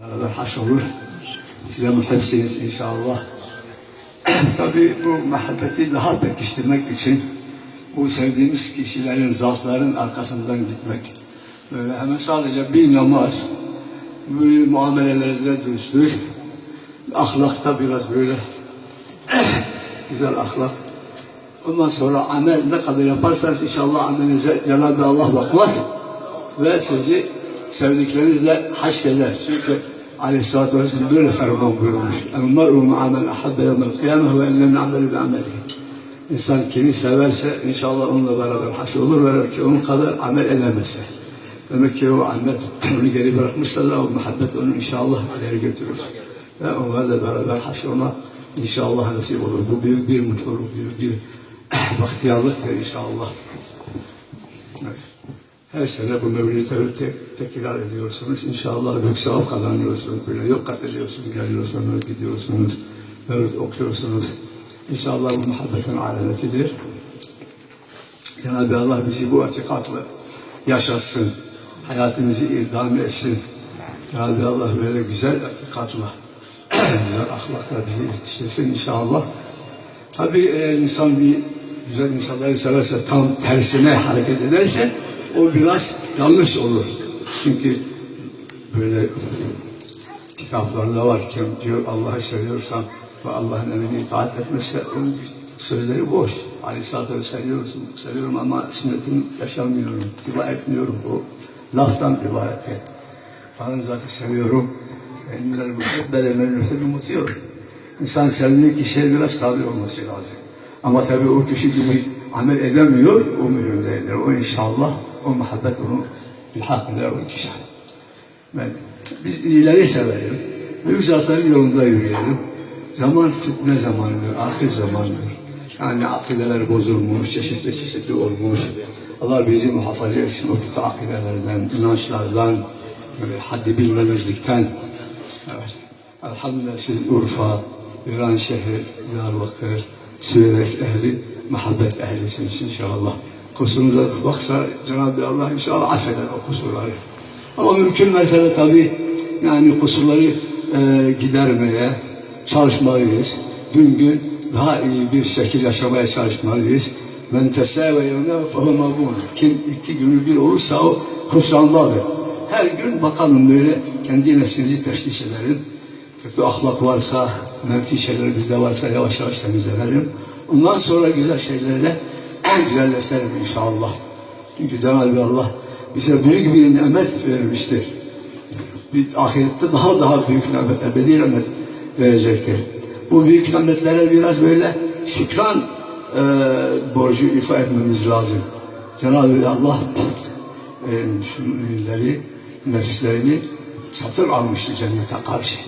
beraber haş olur. Size muhebsiniz inşallah. Tabii bu muhabbeti daha pekiştirmek için bu sevdiğimiz kişilerin, zatların arkasından gitmek. Böyle hemen sadece bir namaz, bu muamelelerde dürüstlük, ahlakta biraz böyle güzel ahlak. Ondan sonra amel ne kadar yaparsanız inşallah amelinize Cenab-ı Allah bakmaz ve sizi sevdiklerinizle haşreder. Çünkü Aleyhisselatü Vesselam böyle ferman buyurmuş. El-mer'u ma'amen ahabbe yevmel kıyameh ve ellem ameli bi amelihi. İnsan kimi severse inşallah onunla beraber haşr olur ve ki onun kadar amel edemezse. Demek ki o amel onu geri bırakmışsa da o muhabbet onu inşallah ileri götürür. Ve onlarla beraber haşr ona inşallah nasip olur. Bu büyük bir mutluluk, büyük bir bahtiyarlıktır inşallah. Evet. Her sene bu mevlidleri tek, tekrar ediyorsunuz. İnşallah büyük sevap kazanıyorsunuz. Böyle yok kat ediyorsunuz, geliyorsunuz, gidiyorsunuz. Mevlid okuyorsunuz. İnşallah bu muhabbetin alametidir. Cenab-ı Allah bizi bu etikatla yaşatsın. Hayatımızı idame etsin. Cenab-ı Allah böyle güzel etikatla, güzel ahlakla bizi yetiştirsin inşallah. Tabii eğer insan bir güzel insanları severse tam tersine hareket ederse o biraz yanlış olur. Çünkü böyle kitaplarda var ki diyor Allah'ı seviyorsan ve Allah'ın emrine itaat etmezse onun sözleri boş. Aleyhisselatü seviyorsun, seviyorum ama sünnetini yaşamıyorum, ittiba etmiyorum. O laftan ibaret. Ben zaten seviyorum. Ennel muhibbele men mutiyor. İnsan sevdiği kişiye biraz tabi olması lazım. Ama tabii o kişi gibi amel edemiyor, o mühim değildir. O inşallah, onu ilhak eder o kişi. Ben, biz iyileri severim. Büyük zatların yolunda yürüyelim. Zaman fitne zamanıdır, ahir zamandır. Yani akideler bozulmuş, çeşitli çeşitli olmuş. Allah bizi muhafaza etsin o kötü akidelerden, inançlardan, böyle haddi bilmemezlikten. Evet. Elhamdülillah siz Urfa, İran şehir, Diyarbakır, Siverek ehli, muhabbet ehlisiniz inşallah. Kusurumuza baksa Cenab-ı Allah inşallah affeder o kusurları. Ama mümkün mertebe tabii yani kusurları e, gidermeye çalışmalıyız. Gün gün daha iyi bir şekil yaşamaya çalışmalıyız. Men tesâve yevne fehu mağbûn. Kim iki günü bir olursa o husrandadır. Her gün bakalım böyle kendi nefsimizi teşkil edelim. Kötü ahlak varsa, menfi şeyler bizde varsa yavaş yavaş temizlenelim. Ondan sonra güzel şeylerle güzelleşelim inşallah. Çünkü Cenab-ı Allah bize büyük bir nimet vermiştir. Bir ahirette daha daha büyük nimet, ebedi nimet verecektir. Bu büyük nimetlere biraz böyle şükran e, borcu ifa etmemiz lazım. Cenab-ı Allah e, müminleri, nefislerini satın almıştı cennete karşı.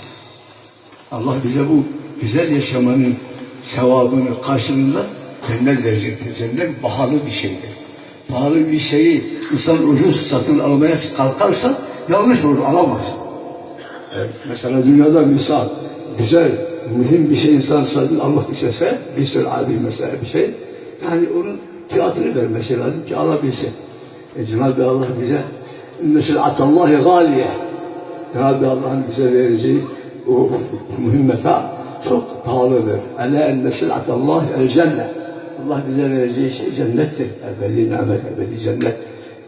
Allah bize bu güzel yaşamanın sevabını karşılığında cennet verecektir. Cennet pahalı bir şeydir. Pahalı bir şeyi insan ucuz satın almaya kalkarsa yanlış olur, alamaz. Mesela dünyada misal, güzel, mühim bir şey insan satın almak istese, bir sürü adi mesela bir şey, yani onun fiyatını vermesi lazım ki alabilsin. E Cenab-ı Allah bize, atallahi galiye, Cenab-ı Allah'ın bize vereceği o mühim meta çok pahalıdır. Ele enne sil'atallah el cennet. Allah bize vereceği şey cennettir. Ebedi nimet, ebedi cennet.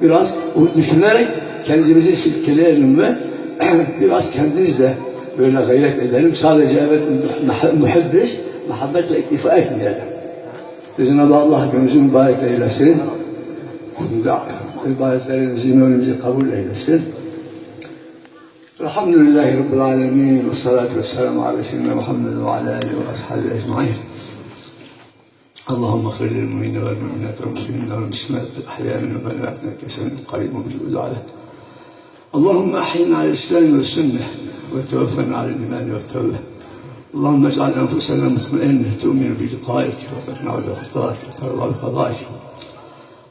Biraz bunu düşünerek kendimizi silkeleyelim ve biraz kendimiz de böyle gayret edelim. Sadece evet muhibbis, muhabbetle iktifa etmeyelim. Cenab-ı Allah gönlümüzü mübarek eylesin. İbadetlerimizi, mevlimizi kabul eylesin. Elhamdülillahi Rabbil Alemin ve salatu ve selamu ala seyyidina Muhammed ve ala alihi ve ashabihi ecmain. اللهم اغفر للمؤمنين والمؤمنات والمسلمين والمسلمات الأحياء والأموات إنك سميع قريب مجيب الدعاء اللهم أحينا على الإسلام والسنة وتوفنا على الإيمان والتوبة. اللهم اجعل أنفسنا مطمئنة تؤمن بلقائك وتقنع بخطائك وترضى بقضائك.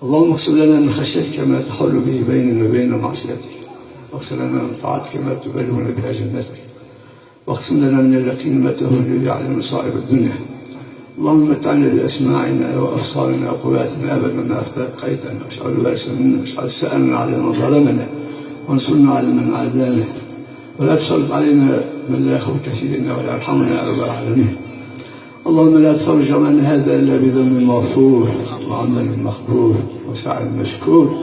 اللهم اقسم لنا من خشيتك ما تحول به بيننا وبين معصيتك. واغفر لنا من طاعتك ما تبلغنا بها جنتك. واقسم لنا من اليقين ما تهون به على مصائب الدنيا. اللهم متعنا باسماعنا وأبصارنا وقواتنا ابدا ما ابقيتنا واجعل وارثا منا واجعل سألنا على من ظلمنا وانصرنا على من عادانا. ولا تسلط علينا من لا يخافك فينا ولا يرحمنا يا رب العالمين. اللهم لا تفرج عن هذا إلا بذنب مغفور وعمل مقبول وسعي مشكور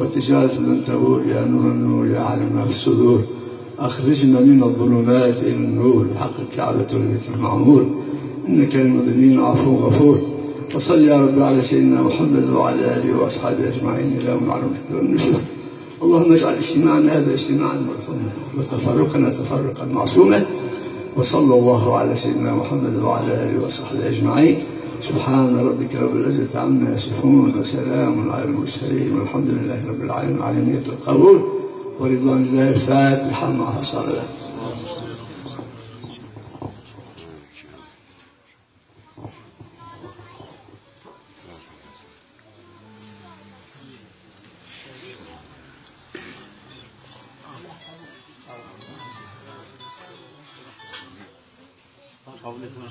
وتجارة لن تبور يا نور النور يا عالم ما في الصدور. أخرجنا من الظلمات إلى النور بحق الكعبة والبيت المعمور إنك للمذنبين عفو غفور. وصل يا رب على سيدنا محمد وعلى آله وأصحابه أجمعين إلى يوم والنشور. اللهم اجعل اجتماعنا هذا اجتماعا مرحوما وتفرقنا تفرقا معصوما. وصلى الله على سيدنا محمد وعلى آله وصحبه أجمعين. سبحان ربك رب العزة عما يصفون وسلام على المرسلين والحمد لله رب العالمين. العالمية القبول ورضوان الله الفاتحة مع الصلاه Kabul etmem.